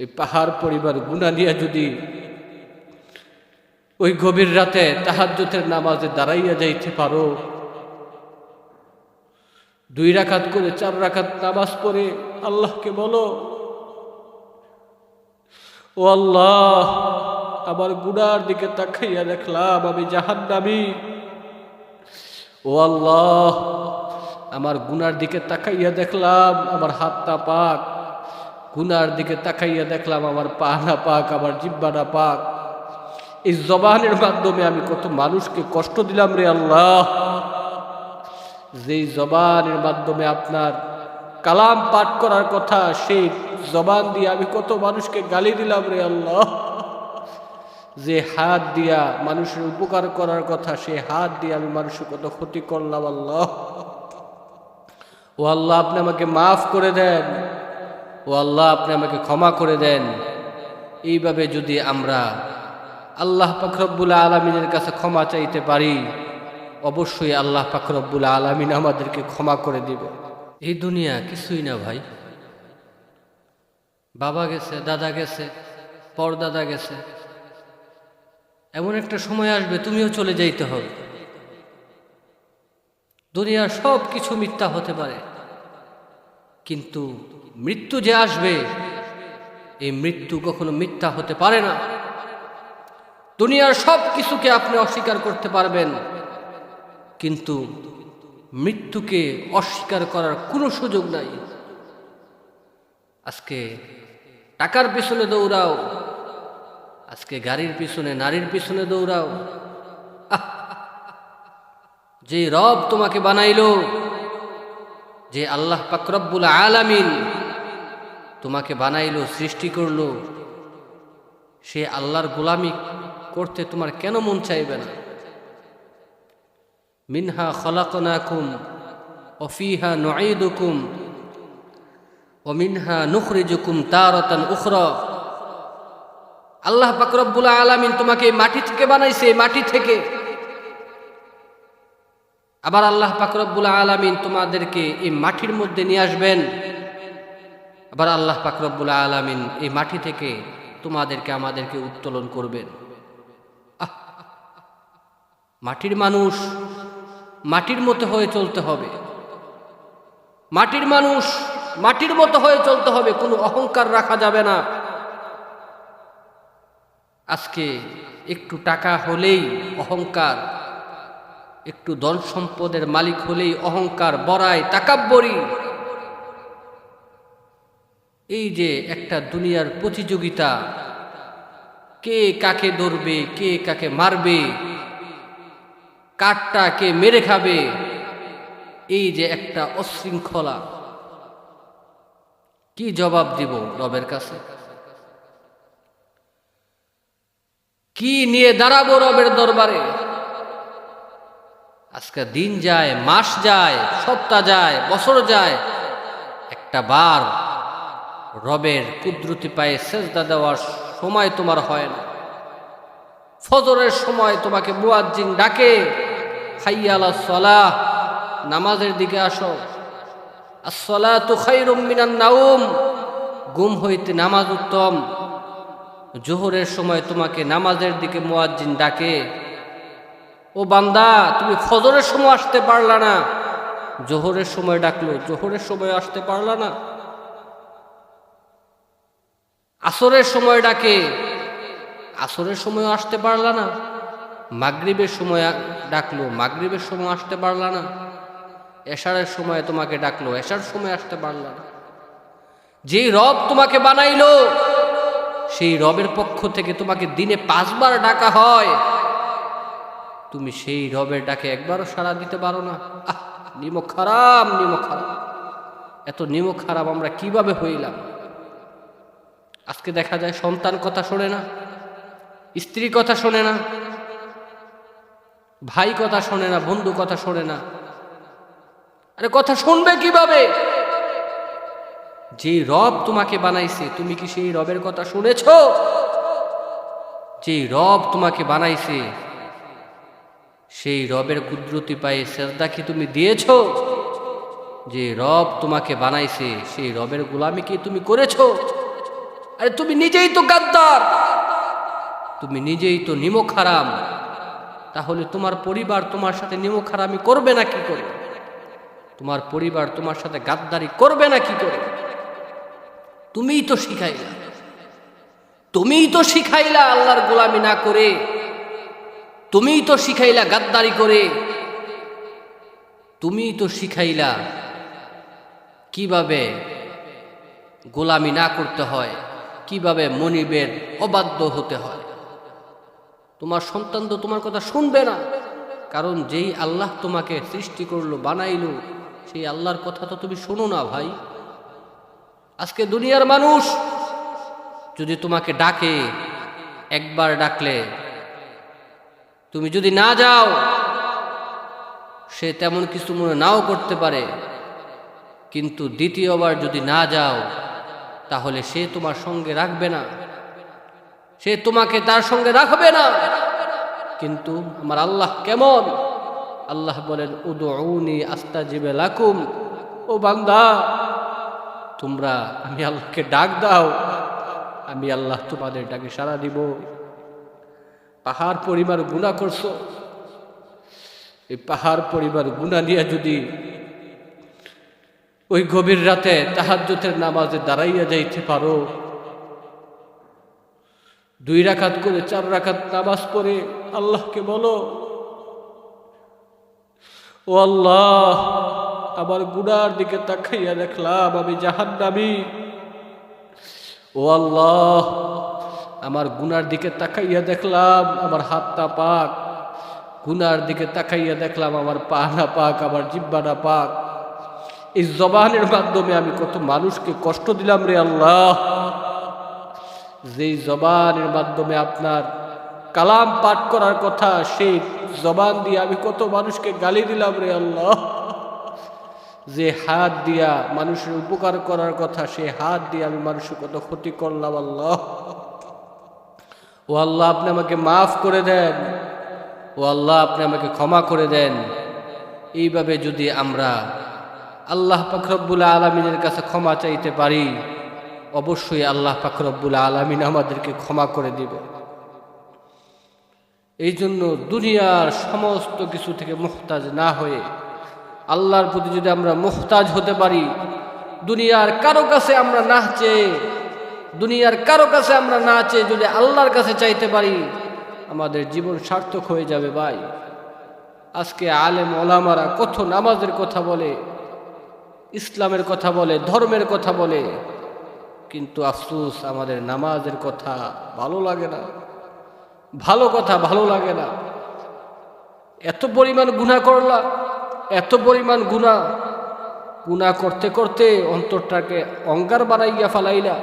এই পাহাড় পরিবার গুণা নিয়ে যদি ওই গভীর রাতে তাহাজ্যতের নামাজে দাঁড়াইয়া যাইতে পারো, দুই রাখাত করে চার রাখাত নামাজ পড়ে আল্লাহকে বলো, ও আল্লাহ, আমার গুনার দিকে তাকাইয়া দেখলাম, আমি জাহান্নামী। ও আল্লাহ, আমার গুনার দিকে তাকাইয়া দেখলাম, আমার হাতটা পাক গুনার দিকে তাকাইয়া দেখলাম আমার পা না পাক, আমার জিব্বা না পাক। এই জবানের মাধ্যমে আমি কত মানুষকে কষ্ট দিলাম রে আল্লাহ। যেই জবানের মাধ্যমে আপনার কালাম পাঠ করার কথা, সেই জবান দিয়ে আমি কত মানুষকে গালি দিলাম রে আল্লাহ। যে হাত দিয়া মানুষের উপকার করার কথা সেই হাত দিয়ে আমি মানুষের কত ক্ষতি করলাম আল্লাহ। ও আল্লাহ, আপনি আমাকে মাফ করে দেন। ও আল্লাহ, আপনি আমাকে ক্ষমা করে দেন। এইভাবে যদি আমরা আল্লাহ পাখরব্বুল আলমিনের কাছে ক্ষমা চাইতে পারি, অবশ্যই আল্লাহ পাখরব্বুল আলমিন আমাদেরকে ক্ষমা করে দিবে এই দুনিয়া কিছুই না ভাই। বাবা গেছে, দাদা গেছে, পরদাদা গেছে। এমন একটা সময় আসবে, তুমিও চলে যাইতে হবে। দুনিয়ার সব কিছু মিথ্যা হতে পারে। কিন্তু মৃত্যু যে আসবে, এই মৃত্যু কখনো মিথ্যা হতে পারে না। দুনিয়ার সব কিছুকে আপনি অস্বীকার করতে পারবেন, কিন্তু মৃত্যুকে অস্বীকার করার কোনো সুযোগ নাই। আজকে টাকার পিছনে দৌড়াও, আজকে গাড়ির পিছনে, নারীর পিছনে দৌড়াও! যে রব তোমাকে বানাইলো যে আল্লাহ পাকরব্বুল আলামিন তোমাকে বানাইলো, সৃষ্টি করল, সে আল্লাহর গোলামি করতে তোমার কেন মন চাইবে না? মিনহা খলাকনাকুম অফিহা নঈদুকুম ও মিনহা নুখরিজুকুম তারতান উখরা। আল্লাহ পাকরব্বুল আলামিন তোমাকে মাটি থেকে বানাইছে মাটি থেকে। আবার আল্লাহ পাকরব্বুল আলামিন তোমাদেরকে এই মাটির মধ্যে নিয়ে আসবেন। আবার আল্লাহ পাকরব্বুল আলামিন এই মাটি থেকে তোমাদেরকে আমাদেরকে উত্তোলন করবেন! মাটির মানুষ মাটির মতো হয়ে চলতে হবে। মাটির মানুষ মাটির মতো হয়ে চলতে হবে, কোনো অহংকার রাখা যাবে না। আজকে একটু টাকা হলেই অহংকার একটু ধন সম্পদের মালিক হলেই অহংকার, বড়াই, তাকাব্বরি। এই যে একটা দুনিয়ার প্রতিযোগিতা, কে কাকে ধরবে, কে কাকে মারবে কাঠটা কে মেরে খাবে, এই যে একটা অশৃঙ্খলা। কি জবাব দিব রবের কাছে? কি নিয়ে দাঁড়াবো রবের দরবারে? আজকে দিন যায়, মাস যায়, সপ্তাহ যায়, বছর যায়। একটা বার রবের কুদরতি পায়ে সেজদা দেওয়ার সময় তোমার হয় না। ফজরের সময় তোমাকে মুয়াজ্জিন ডাকে খাইয়ালা সলাহ, নামাজের দিকে আসো। আসলা তু খাইরুম মিনান নাউম গুম হইতে নামাজ উত্তম। জোহরের সময় তোমাকে নামাজের দিকে মুয়াজ্জিন ডাকে। ও বান্দা, তুমি ফজরের সময় আসতে পারলা না। জোহরের সময় ডাকলো, জোহরের সময় আসতে পারলা না। আসরের সময় ডাকে, আসরের সময় আসতে পারলা না। মাগরিবের সময় ডাকলো, মাগরিবের সময় আসতে পারলা না। এশারের সময় তোমাকে ডাকলো, এশার সময় আসতে পারলা না। যেই রব তোমাকে বানাইলো, সেই রবের পক্ষ থেকে তোমাকে দিনে পাঁচবার ডাকা হয়। তুমি সেই রবের ডাকে একবারও সাড়া দিতে পারো না। আহ খারাপ, নিমক খারাপ। এত নিমক খারাপ আমরা কীভাবে হইলাম? আজকে দেখা যায় সন্তান কথা শোনে না, স্ত্রী কথা শোনে না, ভাই কথা শোনে না, বন্ধু কথা শোনে না। আরে কথা শুনবে কীভাবে? যে রব তোমাকে বানাইছে, তুমি কি সেই রবের কথা শুনেছ? যে রব তোমাকে বানাইছে সেই রবের কুদরতি পায়ে সেজদা কি তুমি দিয়েছ? যে রব তোমাকে বানাইছে, সেই রবের গোলামি কি তুমি করেছ? আরে তুমি নিজেই তো গাদ্দার, তুমি নিজেই তো নিমক হারাম তাহলে তোমার পরিবার তোমার সাথে নিমক হারামি করবে না কি করে? তোমার পরিবার তোমার সাথে গাদ্দারি করবে না কি করে? তুমিই তো শিখাইলা। তুমিই তো শিখাইলা আল্লাহর গোলামি না করে তুমিই তো শিখাইলা গাদ্দারি করে। তুমিই তো শিখাইলা কীভাবে গোলামি না করতে হয়, কীভাবে মনিবের অবাধ্য হতে হয়। তোমার সন্তান তো তোমার কথা শুনবে না, কারণ যেই আল্লাহ তোমাকে সৃষ্টি করল, বানাইলো, সেই আল্লাহর কথা তো তুমি শোনো না ভাই। আজকে দুনিয়ার মানুষ যদি তোমাকে ডাকে, একবার ডাকলে তুমি যদি না যাও, সে তেমন কিছু মনে নাও করতে পারে। কিন্তু দ্বিতীয়বার যদি না যাও, তাহলে সে তোমার সঙ্গে রাখবে না। সে তোমাকে তার সঙ্গে রাখবে না। কিন্তু আমার আল্লাহ কেমন? আল্লাহ বলেন উদৌনি আস্তা জিবে লাকুম। ও বান্দা, তোমরা আমি আল্লাহকে ডাক দাও। আমি আল্লাহ তোমাদের ডাকে সাড়া দিব। পাহাড় পরিমাণ গুণা করছ? এই পাহাড় পরিবার গুণা নিয়ে যদি ওই গভীর রাতে তাহাজ্যতের নামাজে দাঁড়াইয়া যাইতে পারো, দুই রাখাত করে চার রাখাত নামাজ পড়ে আল্লাহকে বলো, ও আল্লাহ, আমার গুনার দিকে তাকাইয়া দেখলাম আমি জাহান্নামি। ও আল্লাহ আমার গুনার দিকে তাকাইয়া দেখলাম, আমার হাতটা পাক। গুনার দিকে তাকাইয়া দেখলাম, আমার পা না পাক, আমার জিব্বা না পাক। এই জবানের মাধ্যমে আমি কত মানুষকে কষ্ট দিলাম রে আল্লাহ। যেই জবানের মাধ্যমে আপনার কালাম পাঠ করার কথা, সেই জবান দিয়ে আমি কত মানুষকে গালি দিলাম রে আল্লাহ। যে হাত দিয়া মানুষের উপকার করার কথা, সেই হাত দিয়ে আমি মানুষের কত ক্ষতি করলাম আল্লাহ। ও আল্লাহ, আপনি আমাকে মাফ করে দেন। ও আল্লাহ, আপনি আমাকে ক্ষমা করে দেন। এইভাবে যদি আমরা আল্লাহ পাখরব্বুল আলমিনের কাছে ক্ষমা চাইতে পারি, অবশ্যই আল্লাহ পাখরব্বুল আলমিন আমাদেরকে ক্ষমা করে দিবে এই জন্য দুনিয়ার সমস্ত কিছু থেকে মুহতাজ না হয়ে আল্লাহর প্রতি যদি আমরা মুহতাজ হতে পারি, দুনিয়ার কারও কাছে আমরা না চেয়ে দুনিয়ার কারও কাছে আমরা না চেয়ে যদি আল্লাহর কাছে চাইতে পারি, আমাদের জীবন সার্থক হয়ে যাবে ভাই। আজকে আলেম ওলামারা কত নামাজের কথা বলে, ইসলামের কথা বলে, ধর্মের কথা বলে, কিন্তু আফসুস, আমাদের নামাজের কথা ভালো লাগে না। ভালো কথা ভালো লাগে না। এত পরিমাণ গুণা করলা, এত পরিমাণ গুণা গুণা করতে করতে অন্তরটাকে অঙ্গার বানাইয়া ফালাইলা।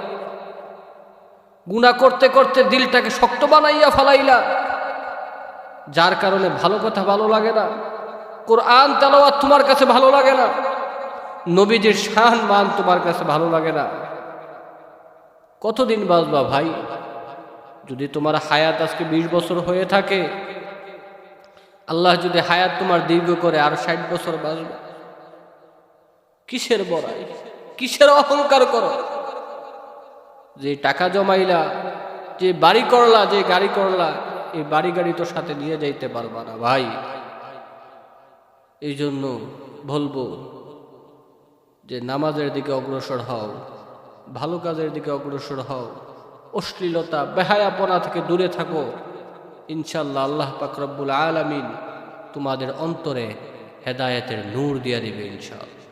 গুণা করতে করতে দিলটাকে শক্ত বানাইয়া ফালাইলা। যার কারণে ভালো কথা ভালো লাগে না। কোরআন, তেলাওয়াত তোমার কাছে ভালো লাগে না। নবীজির শান, মান তোমার কাছে ভালো লাগে না। কতদিন বাঁচবা ভাই? যদি তোমার হায়াত আজকে বিশ বছর হয়ে থাকে, আল্লাহ যদি হায়াত তোমার দীর্ঘ করে আর ষাট বছর বাঁচবে। কিসের বড়াই? কিসের অহংকার করো? যে টাকা জমাইলা, যে বাড়ি করলা, যে গাড়ি করলা, এই বাড়ি গাড়ি তো সাথে নিয়ে যাইতে পারবা না ভাই। এই জন্য বলব যে নামাজের দিকে অগ্রসর হও, ভালো কাজের দিকে অগ্রসর হও, অশ্লীলতা, বেহায়াপনা থেকে দূরে থাকো। ইনশাল্লাহ আল্লাহ পাকরব্বুল আলামিন তোমাদের অন্তরে হেদায়েতের নূর দিয়া দিবে ইনশাআল্লাহ।